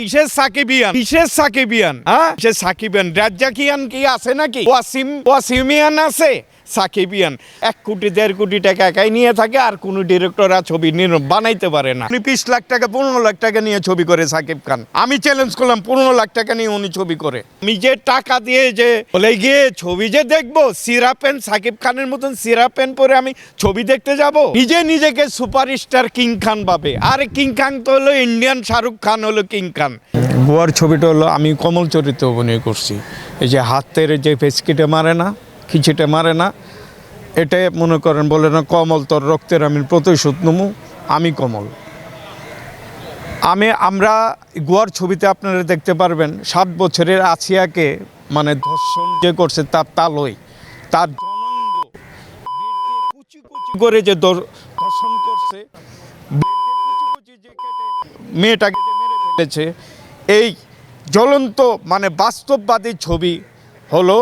কিসের সাকিবিয়ান। কিসের সাকিবিয়ান। হ্যাঁ? সে সাকিবিয়ান। রাজ্জাকিয়ান কি আছে নাকি? ওয়াসিম ওয়াসিমিয়ান আছে? সাকিবিয়ান। এক কোটি, দেড় কোটি টাকা একাই নিয়ে থাকে, আর কোনো ডিরেক্টররা ছবি নির- বানাইতে পারে না। উনি বিশ লাখ টাকা, পনেরো লাখ টাকা নিয়ে ছবি করে সাকিব খান। আমি চ্যালেঞ্জ করলাম, পনেরো লাখ টাকা নিয়ে উনি ছবি করে। আমি যে টাকা দিয়ে যে বলে গিয়ে ছবি যে দেখব, সিরা পেন সাকিব খানের মতন সিরা পেন পরে আমি ছবি দেখতে যাব। নিজে নিজেকে সুপারস্টার কিং খান পাবে আর কিং খান তো হলো ইন্ডিয়ান শাহরুখ খান হলো কিং খান। গোয়ার ছবিটা হলো, আমি কমল চরিত্রে অভিনয় করছি। এই যে হাতের যে ফেসকিটে মারে না খিচিটে মারে না। এটাই মনে করেন, বলে না, কমল তোর রক্তের আমি প্রতিশোধ নমু আমি কমল। আমি, আমরা গোয়ার ছবিতে আপনারা দেখতে পারবেন, সাত বছরের আসিয়াকে মানে ধর্ষণ যে করছে তার তালই, তার কুচি কুচি করে যে ধর্ষণ করছে, মেয়েটাকে যে মেরে ফেলেছে, এই জ্বলন্ত মানে বাস্তববাদী ছবি হলো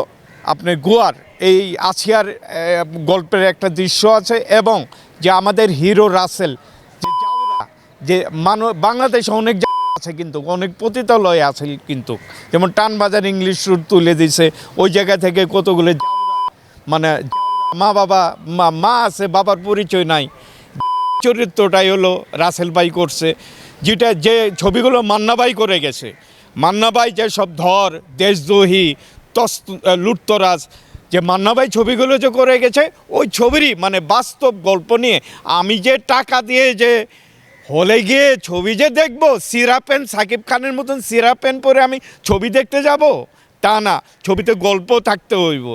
আপনার গোয়ার এই আসিয়ার গল্পের একটা দৃশ্য আছে এবং যে আমাদের হিরো রাসেল, যে জাউরা যে মানব বাংলাদেশে অনেক আছে কিন্তু, অনেক পতিতালয় আছে কিন্তু। যেমন টানবাজার ইংলিশ রুট তুলে দিছে, ওই জায়গা থেকে কতগুলো মানে মা বাবা, মা মা আছে, বাবার পরিচয় নাই। চরিত্রটাই হলো রাসেল ভাই করছে, যেটা যে ছবিগুলো মান্নাবাই করে গেছে। মান্নাবাই যে সব ধর, দেশদ্রোহী লুটতরাজ যে মান্নাবাই ছবিগুলো যে করে গেছে, ওই ছবিরই মানে বাস্তব গল্প নিয়ে আমি যে টাকা দিয়ে যে হলে গিয়ে ছবি যে দেখব, সিরা পেন, সাকিব খানের মতন সিরা পেন পরে আমি ছবি দেখতে যাব? তা না, ছবিতে গল্প থাকতে হইব।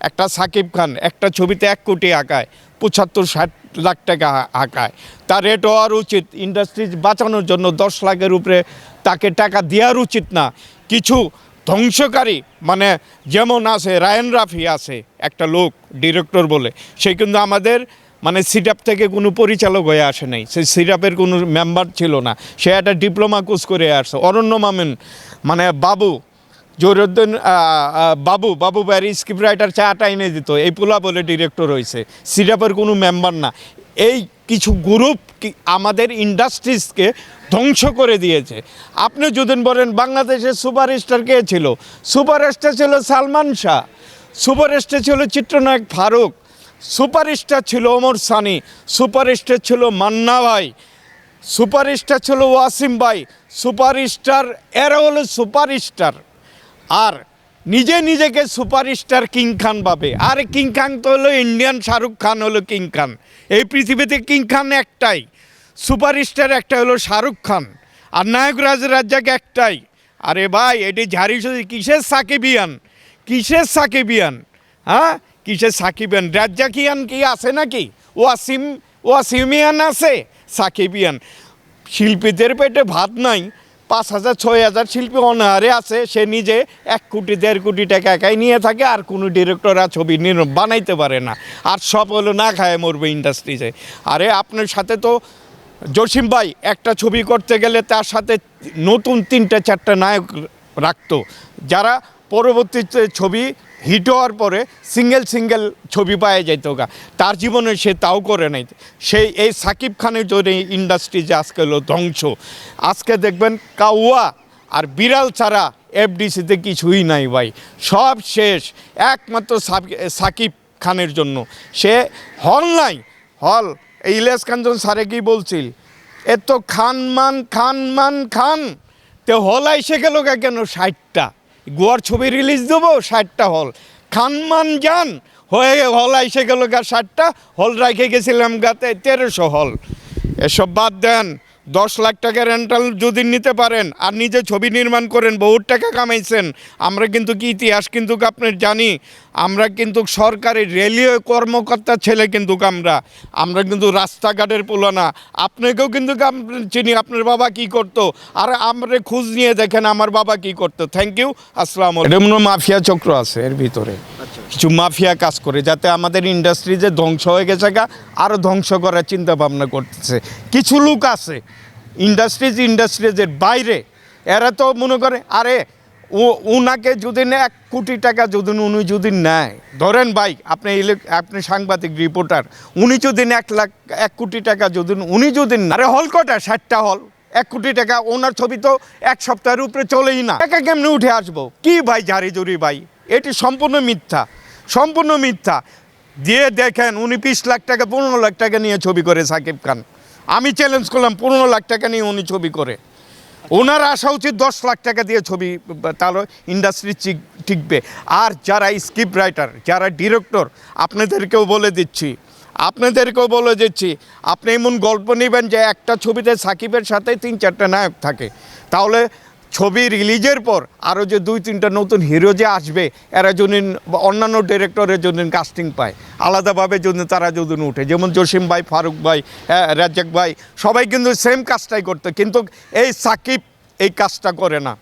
একটা সাকিব খান, একটা ছবিতে এক কোটি আঁকায়, পঁচাত্তর, ষাট লাখ টাকা আঁকায়। তার রেট হওয়ার উচিত ইন্ডাস্ট্রি বাঁচানোর জন্য দশ লাখের উপরে তাকে টাকা দেওয়ার উচিত না। কিছু ধ্বংসকারী মানে যেমন আছে, রায়ন রাফি আছে, একটা লোক ডিরেক্টর বলে, সে কিন্তু আমাদের মানে সিটাপ থেকে কোনো পরিচালক হয়ে আসে নাই। সে সিটাপের কোনো মেম্বার ছিল না। সে একটা ডিপ্লোমা কোর্স করে আসছে। অরণ্য মামেন মানে বাবু জহিরুদ্দিন বাবু বাবু বাড়ি স্ক্রিপ্ট রাইটার চাটা এনে দিত। এই পোলা বলে ডিরেক্টর হয়েছে সিরাপের কোনো মেম্বার না। এই কিছু গ্রুপ আমাদের ইন্ডাস্ট্রিজকে ধ্বংস করে দিয়েছে। আপনি যদি বলেন বাংলাদেশের সুপারস্টার কে ছিল? সুপারস্টার ছিল সালমান শাহ। সুপারস্টার ছিল চিত্রনায়ক ফারুক। সুপারস্টার ছিল ওমর সানি। সুপারস্টার ছিল মান্না ভাই। সুপারস্টার ছিল ওয়াসিম ভাই। সুপারস্টার এরা হলো সুপারস্টার। আর নিজে নিজেকে সুপারস্টার কিং খান পাবে আর কিং খান তো হলো ইন্ডিয়ান শাহরুখ খান হলো কিং খান। এই পৃথিবীতে কিং খান একটাই। সুপারস্টার একটা হলো শাহরুখ খান আর নায়ক রাজ রাজ্জাক একটাই। আরে ভাই, এটি ঝাড়ি কিসের সাকিবিয়ান? কিসের সাকিবিয়ান? হ্যাঁ? কিসের সাকিবিয়ান? রাজ্জাকিয়ান কি আছে নাকি? ওয়াসিম, ওয়াসিমিয়ান আছে? সাকিবিয়ান। শিল্পীদের পেটে ভাত নাই। পাঁচ হাজার, ছয় হাজার শিল্পী অনাহারে আছে। সে নিজে এক কোটি, দেড় কোটি টাকা একাই নিয়ে থাকে আর কোনো ডিরেক্টর আর ছবি বানাইতে পারে না। আর সব হলো না খায় মরবে ইন্ডাস্ট্রিতে আরে আপনার সাথে তো জসিম ভাই, একটা ছবি করতে গেলে তার সাথে নতুন তিনটে, চারটে নায়ক রাখতো। যারা পরবর্তীতে ছবি হিট হওয়ার পরে সিঙ্গেল সিঙ্গেল ছবি পাওয়া যেত গা। তার জীবনে সে তাও করে নাই। সেই, এই সাকিব খানের জন্য ইন্ডাস্ট্রি যে আজকে হলো ধ্বংস। আজকে দেখবেন কাউয়া আর বিড়াল ছাড়া এফডিসিতে কিছুই নাই ভাই। সব শেষ, একমাত্র সাক- সাকিব খানের জন্য। সে হল নাই, হল এই ইলিয়াস কাঞ্চন স্যারে কি বলছিল, এত খান মান খান মান, খান, তে হল আইসে গেল কেন ষাটটা? গোয়ার ছবি রিলিজ দেবো, ষাটটা হল। খান মান যান, হয়ে হল আইসে গেল গা ষাটটা, হল রেখে গেছিলাম গাতে তেরোশো হল। এসব বাদ দেন। দশ লাখ টাকা রেন্টাল যদি নিতে পারেন আর নিজে ছবি নির্মাণ করেন, বহুত টাকা কামাইছেন। আমরা কিন্তু কি ইতিহাস কিন্তু আপনার জানি। আমরা কিন্তু সরকারি রেলীয় কর্মকর্তা ছেলে কিন্তু আমরা। আমরা কিন্তু রাস্তাঘাটের পোলা না আপনাকেও কিন্তু চিনি, আপনার বাবা কি করতো? আর আমরা খোঁজ নিয়ে দেখেন আমার বাবা কি করতো। থ্যাংক ইউ আসসালাম মাফিয়া চক্র আছে এর ভিতরে। কিছু মাফিয়া কাজ করে, যাতে আমাদের ইন্ডাস্ট্রি যে ধ্বংস হয়ে গেছে গা আরও ধ্বংস করার চিন্তা ভাবনা করতেছে। কিছু লোক আছে ইন্ডাস্ট্রিজ ইন্ডাস্ট্রিজের বাইরে, এরা তো মনে করে, আরে, ও, উনাকে যদি না এক কোটি টাকা যদি উনি যদি নেয়। ধরেন ভাই, আপনি আপনি সাংবাদিক রিপোর্টার উনি যদি এক লাখ, এক কোটি টাকা যদি উনি যদি আরে হল কটা? ষাটটা হল। এক কোটি টাকা, ওনার ছবি তো এক সপ্তাহের উপরে চলেই না। টাকা কেমনি উঠে আসব? কি ভাই জারি জুরি ভাই? এটি সম্পূর্ণ মিথ্যা সম্পূর্ণ মিথ্যা। দিয়ে দেখেন, উনি বিশ লাখ টাকা, পনেরো লাখ টাকা নিয়ে ছবি করে সাকিব খান। আমি চ্যালেঞ্জ করলাম, পনেরো লাখ টাকা নিয়ে উনি ছবি করে। ওনার আসা উচিত দশ লাখ টাকা দিয়ে ছবি তাহলে ইন্ডাস্ট্রি টিকবে আর যারা স্ক্রিপ্ট রাইটার যারা ডিরেক্টর আপনাদেরকেও বলে দিচ্ছি, আপনাদেরকেও বলে দিচ্ছি, আপনি এমন গল্প নেবেন যে একটা ছবিতে সাকিবের সাথে তিন চারটা নায়ক থাকে। তাহলে ছবি রিলিজের পর আরও যে দুই তিনটা নতুন হিরো যে আসবে এরা যদি অন্যান্য ডিরেক্টরের জন্য কাস্টিং পায় আলাদাভাবে যদি তারা যদি উঠে। যেমন জসিম ভাই ফারুক ভাই হ্যাঁ, রাজ্জাক ভাই সবাই কিন্তু সেম কাজটাই করতো কিন্তু এই সাকিব এই কাজটা করে না।